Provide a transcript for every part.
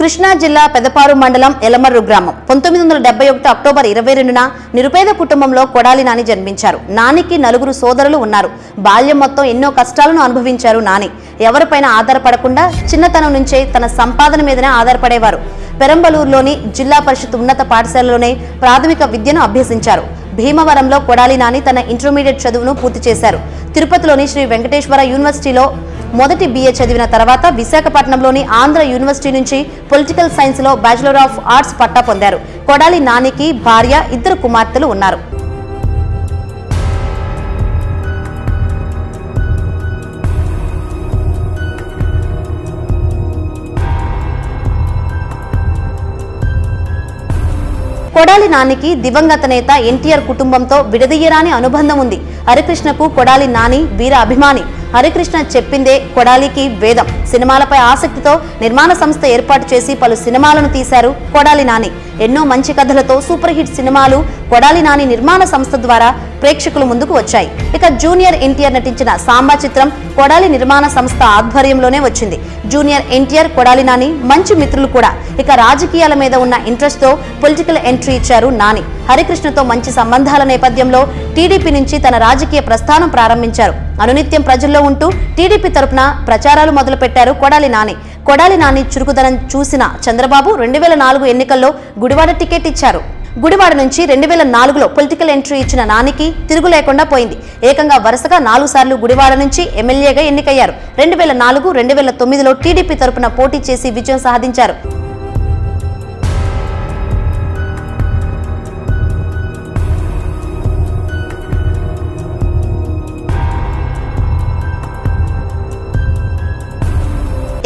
కృష్ణా జిల్లా పెదపారు మండలం ఎలమర్రు గ్రామం. పంతొమ్మిది వందల డెబ్బై ఒకటి అక్టోబర్ ఇరవై రెండున నిరుపేద కుటుంబంలో కొడాలి నాని జన్మించారు. నానికి నలుగురు సోదరులు ఉన్నారు. బాల్యం మొత్తం ఎన్నో కష్టాలను అనుభవించారు నాని. ఎవరిపైన ఆధారపడకుండా చిన్నతనం నుంచే తన సంపాదన మీదనే ఆధారపడేవారు. పెరంబలూరులోని జిల్లా పరిషత్ ఉన్నత పాఠశాలలోనే ప్రాథమిక విద్యను అభ్యసించారు. భీమవరంలో కొడాలి నాని తన ఇంటర్మీడియట్ చదువును పూర్తి చేశారు. తిరుపతిలోని శ్రీ వెంకటేశ్వర యూనివర్సిటీలో మొదటి బీఏ చదివిన తర్వాత విశాఖపట్నంలోని ఆంధ్ర యూనివర్సిటీ నుంచి పొలిటికల్ సైన్స్లో బ్యాచిలర్ ఆఫ్ ఆర్ట్స్ పట్టా పొందారు. కొడాలి నానికి భార్య ఇద్దరు కుమార్తెలు ఉన్నారు. కొడాలి నానికి దివంగత నేత ఎన్టీఆర్ కుటుంబంతో విడదీయరాని అనుబంధం ఉంది. హరికృష్ణకు కొడాలి నాని వీర అభిమాని. హరికృష్ణ చెప్పిందే కొడాలికి వేదం. సినిమాలపై ఆసక్తితో నిర్మాణ సంస్థ ఏర్పాటు చేసి పలు సినిమాలను తీశారు కొడాలి నాని. ఎన్నో మంచి కథలతో సూపర్ హిట్ సినిమాలు కొడాలి నాని నిర్మాణ సంస్థ ద్వారా ప్రేక్షకుల ముందుకు వచ్చాయి. ఇక జూనియర్ ఎన్టీఆర్ నటించిన సాంబా చిత్రం కొడాలి నిర్మాణ సంస్థ ఆధ్వర్యంలోనే వచ్చింది. జూనియర్ ఎన్టీఆర్ కొడాలి నాని మంచి మిత్రులు కూడా. ఇక రాజకీయాల మీద ఉన్న ఇంట్రెస్ట్తో పొలిటికల్ ఎంట్రీ ఇచ్చారు నాని. హరికృష్ణతో మంచి సంబంధాల నేపథ్యంలో టీడీపీ నుంచి తన రాజకీయ ప్రస్థానం ప్రారంభించారు. అనునిత్యం ప్రజల్లో ఉంటూ టీడీపీ తరపున ప్రచారాలు మొదలుపెట్టారు కొడాలి నాని. కొడాలి నాని చురుకుదనం చూసిన చంద్రబాబు రెండు వేల నాలుగు ఎన్నికల్లో గుడివాడ టికెట్ ఇచ్చారు. గుడివాడ నుంచి రెండు వేల నాలుగులో పొలిటికల్ ఎంట్రీ ఇచ్చిన నానికి తిరుగు లేకుండా పోయింది. ఏకంగా వరుసగా నాలుగు సార్లు గుడివాడ నుంచి ఎమ్మెల్యేగా ఎన్నికయ్యారు. రెండు వేల నాలుగు రెండు వేల తొమ్మిదిలో టీడీపీ తరపున పోటీ చేసి విజయం సాధించారు.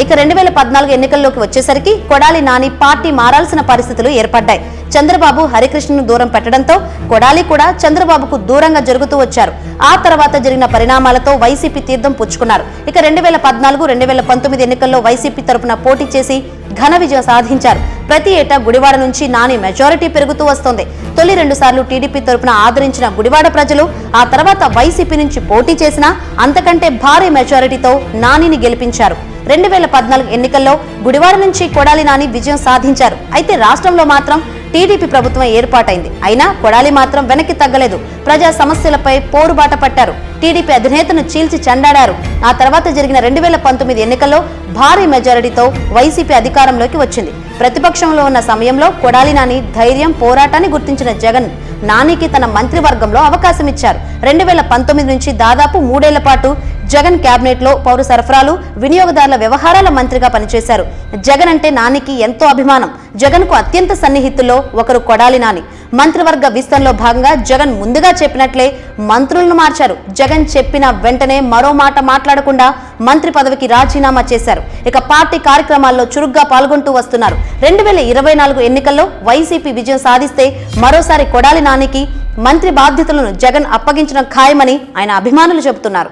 ఇక రెండు వేల పద్నాలుగు ఎన్నికల్లోకి వచ్చేసరికి కొడాలి నాని పార్టీ మారాల్సిన పరిస్థితులు ఏర్పడ్డాయి. చంద్రబాబు హరికృష్ణను దూరం పెట్టడంతో కొడాలి కూడా చంద్రబాబుకు దూరంగా జరుగుతూ వచ్చారు. ఆ తర్వాత జరిగిన పరిణామాలతో వైసీపీ తీర్థం పుచ్చుకున్నారు. ఇక రెండు వేల పద్నాలుగు రెండు వేల పంతొమ్మిది ఎన్నికల్లో వైసీపీ తరపున పోటీ చేసి ఘన విజయం సాధించారు. ప్రతి ఏటా గుడివాడ నుంచి నాని మెజారిటీ పెరుగుతూ వస్తోంది. తొలి రెండు సార్లు టీడీపీ తరపున ఆదరించిన గుడివాడ ప్రజలు ఆ తర్వాత వైసీపీ నుంచి పోటీ చేసినా అంతకంటే భారీ మెజారిటీతో నానిని గెలిపించారు. రెండు వేల పద్నాలుగు ఎన్నికల్లో గుడివాడ నుంచి కొడాలి నాని విజయం సాధించారు. అయితే రాష్ట్రంలో మాత్రం టీడీపీ ప్రభుత్వం ఏర్పాటైంది. అయినా కొడాలి మాత్రం వెనక్కి తగ్గలేదు. ప్రజా సమస్యలపై పోరుబాట పట్టారు. టీడీపీ అధినేతను చీల్చి చెండాడారు. ఆ తర్వాత జరిగిన రెండు వేల పంతొమ్మిది ఎన్నికల్లో భారీ మెజారిటీతో వైసీపీ అధికారంలోకి వచ్చింది. ప్రతిపక్షంలో ఉన్న సమయంలో కొడాలి నాని ధైర్యం పోరాటాన్ని గుర్తించిన జగన్ నానికి తన మంత్రివర్గంలో అవకాశం ఇచ్చారు రెండు వేల పంతొమ్మిది నుంచి దాదాపు మూడేళ్ళ పాటు జగన్ క్యాబినెట్లో లో పౌర సరఫరాలు వినియోగదారుల వ్యవహారాల మంత్రిగా పనిచేశారు. జగన్ అంటే నానికి ఎంతో అభిమానం. జగన్కు అత్యంత సన్నిహితుల్లో ఒకరు కొడాలి నాని. మంత్రివర్గ విస్తరణలో భాగంగా జగన్ ముందుగా చెప్పినట్లే మంత్రులను మార్చారు. జగన్ చెప్పిన వెంటనే మరో మాట మాట్లాడకుండా మంత్రి పదవికి రాజీనామా చేశారు. ఇక పార్టీ కార్యక్రమాల్లో చురుగ్గా పాల్గొంటూ వస్తున్నారు. రెండు వేల ఇరవై నాలుగు ఎన్నికల్లో వైసీపీ విజయం సాధిస్తే మరోసారి కొడాలి నానికి మంత్రి బాధ్యతలను జగన్ అప్పగించడం ఖాయమని ఆయన అభిమానులు చెబుతున్నారు.